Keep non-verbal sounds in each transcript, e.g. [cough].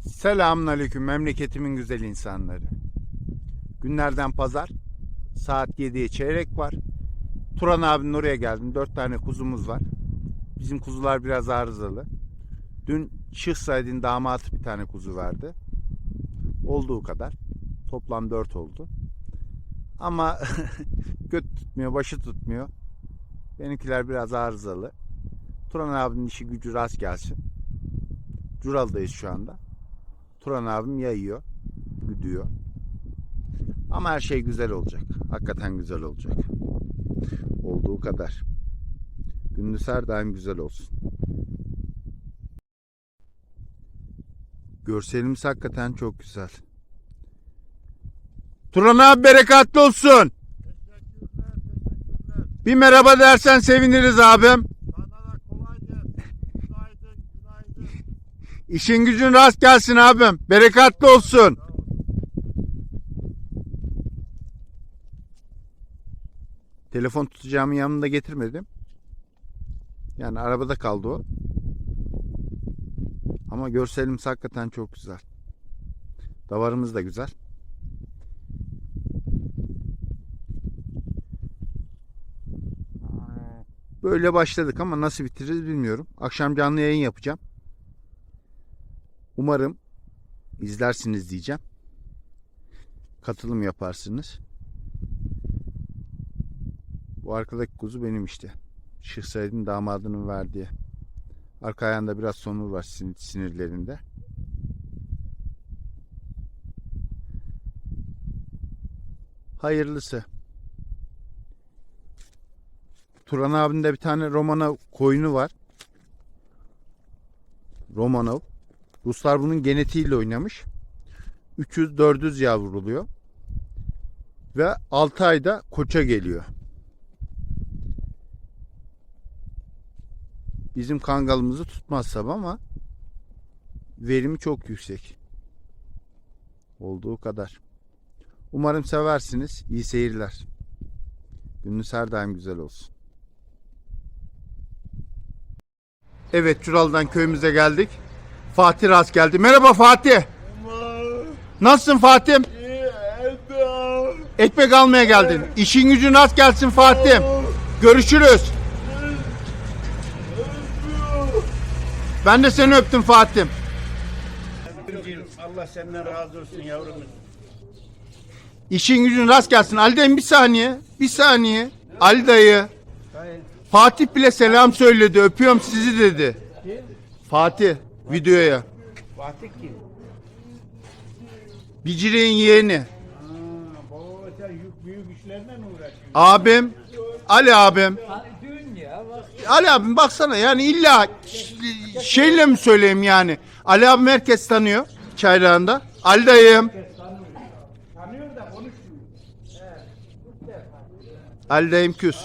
Selamünaleyküm memleketimin güzel insanları. Günlerden pazar. Saat 7'ye çeyrek var. Turan abinin oraya geldim. 4 tane kuzumuz var. Bizim kuzular biraz arızalı. Dün Şıh Said'in damatı bir tane kuzu verdi. Olduğu kadar. Toplam 4 oldu. Ama [laughs] göt tutmuyor, başı tutmuyor. Benimkiler biraz arızalı. Turan abinin işi gücü rast gelsin. Cural'dayız şu anda. Turan abim yayıyor, güdüyor. Ama her şey güzel olacak. Hakikaten güzel olacak. Olduğu kadar. Gündüz her daim güzel olsun. Görselimiz hakikaten çok güzel. Turan abi berekatli olsun. Bir merhaba dersen seviniriz abim. Sana da kolay gelsin. Günaydın, günaydın. İşin gücün rast gelsin abim. Berekatli olsun. Telefon tutacağımı yanımda getirmedim. Yani arabada kaldı o. Ama görselimiz hakikaten çok güzel. Davarımız da güzel. Böyle başladık ama nasıl bitiririz bilmiyorum. Akşam canlı yayın yapacağım. Umarım izlersiniz diyeceğim. Katılım yaparsınız. Bu arkadaki kuzu benim işte. Şıh Said'in damadının verdiği. Arka ayağında biraz sonur var sin- sinirlerinde. Hayırlısı. Turan abinin de bir tane Romanov koyunu var. Romanov. Ruslar bunun genetiğiyle oynamış. 300-400 yavruluyor. Ve 6 ayda koça geliyor. Bizim kangalımızı tutmaz tabi ama verimi çok yüksek. Olduğu kadar. Umarım seversiniz. İyi seyirler. Gününüz her daim güzel olsun. Evet Çural'dan köyümüze geldik. Fatih rast geldi. Merhaba Fatih. Nasılsın Fatih? Ekmek almaya geldin. İşin gücün rast gelsin Fatih. Görüşürüz. Ben de seni öptüm Fatih. Allah senden razı olsun yavrum. İşin gücün rast gelsin. Ali dayım bir saniye. Bir saniye. Ali dayı. Fatih bile selam söyledi. Öpüyorum sizi dedi. Fatih videoya. Fatih kim? Bicire'nin yeğeni. Aa, baba sen yük büyük işlerle mi? Abim. Ali abim. Ali abim baksana yani illa şeyle mi söyleyeyim yani. Ali abim herkes tanıyor çayrağında. Ali dayım. Tanıyor da. Ali dayım küs.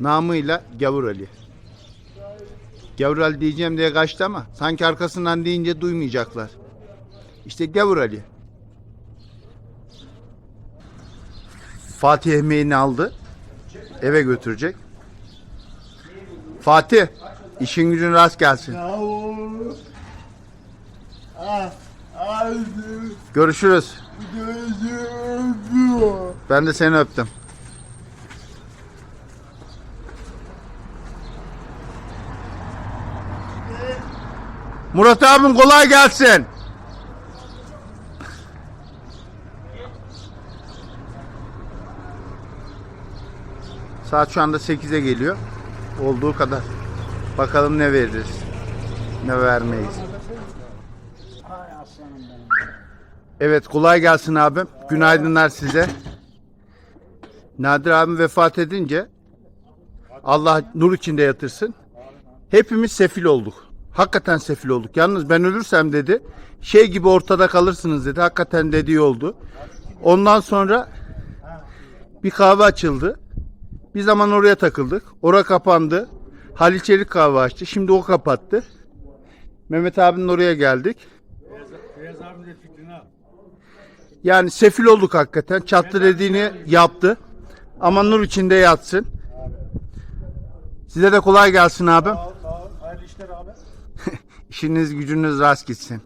Namıyla Gavur Ali. Gavur Ali diyeceğim diye kaçtı ama sanki arkasından deyince duymayacaklar. İşte Gavur Ali. Fatih ekmeğini aldı. Eve götürecek. Fatih, işin gücün rast gelsin. Görüşürüz. Ben de seni öptüm. Murat abim kolay gelsin. Saat şu anda 8'e geliyor. Olduğu kadar. Bakalım ne veririz. Ne vermeyiz. Evet kolay gelsin abim. Günaydınlar size. Nadir abim vefat edince Allah nur içinde yatırsın. Hepimiz sefil olduk. Hakikaten sefil olduk. Yalnız ben ölürsem dedi şey gibi ortada kalırsınız dedi. Hakikaten dediği oldu. Ondan sonra bir kahve açıldı. Bir zaman oraya takıldık. Ora kapandı. Halil Çelik kahve açtı. Şimdi o kapattı. Mehmet abinin oraya geldik. Beyaz abi de fikrini al. Yani sefil olduk hakikaten. Çattı dediğini yaptı. Ama nur içinde yatsın. Size de kolay gelsin abim. Sağ ol, sağ ol. Hayırlı işler abi. İşiniz gücünüz rast gitsin.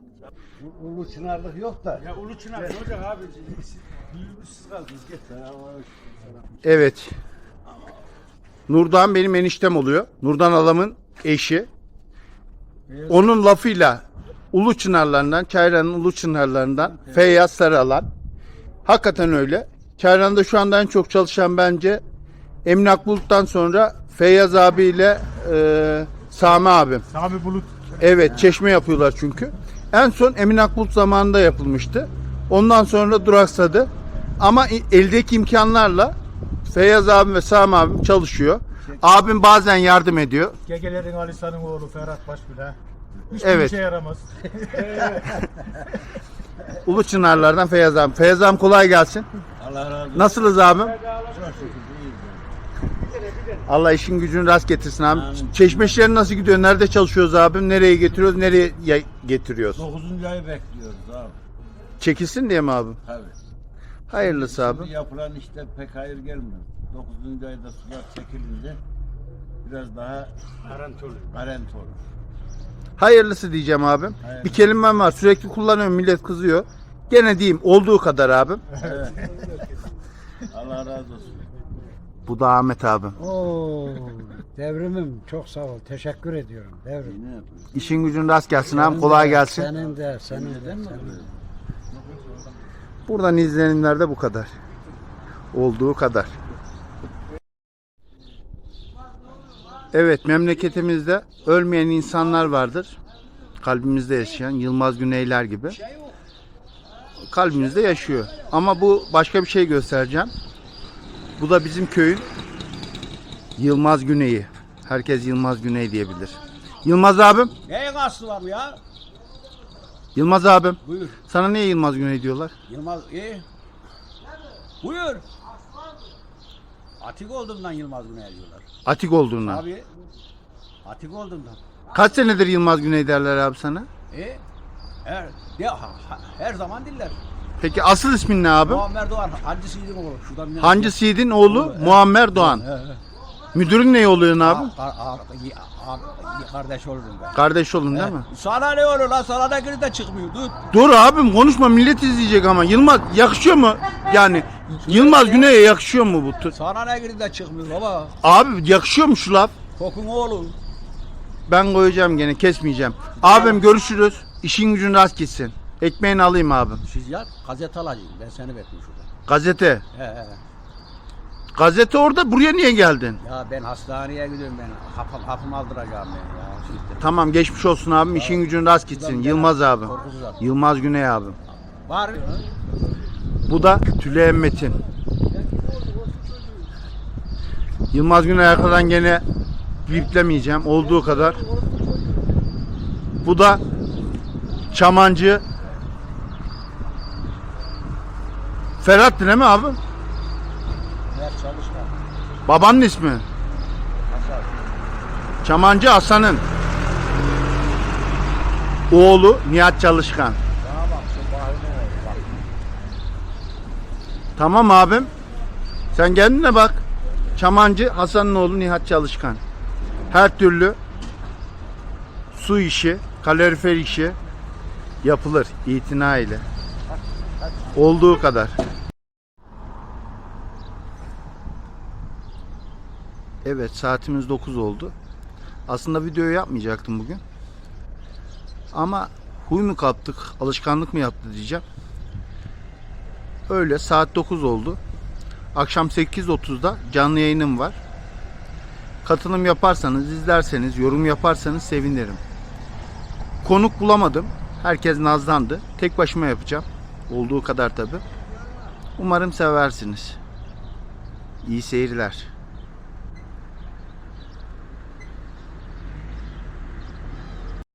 Ulu Çınarlık yok da. Ya Ulu Çınar ne olacak abi? Büyümüşsüz kaldınız. Git. Evet. Nurdan benim eniştem oluyor. Nurdan alamın eşi. Onun lafıyla Ulu Çınarlarından, Çayran'ın Ulu Çınarlarından Feyyaz Sarıalan. Hakikaten öyle. Çayran'da şu anda en çok çalışan bence Emlak Bulut'tan sonra Feyyaz abiyle e, Sami abim. Sami Bulut. Evet çeşme yapıyorlar çünkü. En son Emin Akbulut zamanında yapılmıştı. Ondan sonra duraksadı. Ama eldeki imkanlarla Feyyaz abim ve Sami abim çalışıyor. Abim bazen yardım ediyor. Gegelerin Alisa'nın oğlu Ferhat Başbüle. Hiçbir Evet. işe yaramaz. [laughs] Ulu Çınarlardan Feyyaz abim. Feyyaz abim kolay gelsin. Allah razı olsun. Nasılsınız abim? Çok şükür. Allah işin gücünü rast getirsin abim. Çeşme işleri nasıl gidiyor? Nerede çalışıyoruz abim? Nereye getiriyoruz? Nereye getiriyoruz? 9. ayı bekliyoruz abi. Çekilsin diye mi abim? Tabii. Hayırlısı Şimdi abi. yapılan işte pek hayır gelmiyor. 9. ayda sular çekilince biraz daha Garantörlü. garant olur. Hayırlısı diyeceğim abim. Hayırlısı. Bir kelimem var. Sürekli kullanıyorum. Millet kızıyor. Gene diyeyim olduğu kadar abim. Evet. [laughs] Allah razı olsun. Bu da Ahmet abim. Oo, devrimim çok sağ ol. Teşekkür ediyorum devrim. Ne yapıyorsun? İşin gücün rast gelsin abim. Kolay gelsin. Senin de, senin de. Senin de. Buradan izlenimler de bu kadar. Olduğu kadar. Evet memleketimizde ölmeyen insanlar vardır. Kalbimizde yaşayan Yılmaz Güneyler gibi. Kalbimizde yaşıyor. Ama bu başka bir şey göstereceğim. Bu da bizim köyün Yılmaz Güney'i. Herkes Yılmaz Güney diyebilir. Yılmaz abim, Neye kastı var bu ya? Yılmaz abim. Buyur. Sana niye Yılmaz Güney diyorlar? Yılmaz iyi. Buyur. Atik olduğumdan Yılmaz Güney diyorlar. Atik olduğundan. Abi. Atik olduğumdan. Kaç senedir Yılmaz Güney derler abi sana? E her, de, her zaman diller. Peki asıl ismin ne abi? Muammer Doğan hancısıydım oğlum. Şuradan bir- Hancı Siid'in oğlu Muammer Doğan. He, he. Müdürün ne oluyorsun abi? A- a- a- kardeş olurum ben. Kardeş olun değil mi? Sana ne olur lan? Sana da geri de çıkmıyor. Dur. Dur abim konuşma millet izleyecek ama. Yılmaz yakışıyor mu? Yani Yılmaz Güney'e yakışıyor mu bu tür? Sana ne geri de çıkmıyor baba. Abi yakışıyor mu şu laf? Kokun oğlum. Ben koyacağım gene kesmeyeceğim. Abim görüşürüz. İşin gücün rast gitsin. Ekmeğini alayım abim. Siz ya gazete alacağım. Ben seni bekliyorum şurada. Gazete. He he. Gazete orada buraya niye geldin? Ya ben hastaneye gidiyorum ben. Hapım, hapım aldıracağım ben ya. Şimdi. Tamam geçmiş olsun abim. İşin gücün rast gitsin. Yılmaz adam. Yılmaz Güney abim. Var. Bu da Tülay Metin. Yılmaz Güney arkadan gene biplemeyeceğim olduğu kadar. Bu da Çamancı Ferhat değil mi abi? Ver çalışma. Babanın ismi. Çamancı Hasan'ın oğlu Nihat Çalışkan. Bak şu oğlu bak. Tamam abim. Sen kendine bak. Çamancı Hasan'ın oğlu Nihat Çalışkan. Her türlü su işi, kalorifer işi yapılır itina ile. Olduğu kadar. Evet saatimiz 9 oldu. Aslında video yapmayacaktım bugün. Ama huy mu kaptık, alışkanlık mı yaptı diyeceğim. Öyle saat 9 oldu. Akşam 8.30'da canlı yayınım var. Katılım yaparsanız, izlerseniz, yorum yaparsanız sevinirim. Konuk bulamadım. Herkes nazlandı. Tek başıma yapacağım. Olduğu kadar tabi. Umarım seversiniz. İyi seyirler.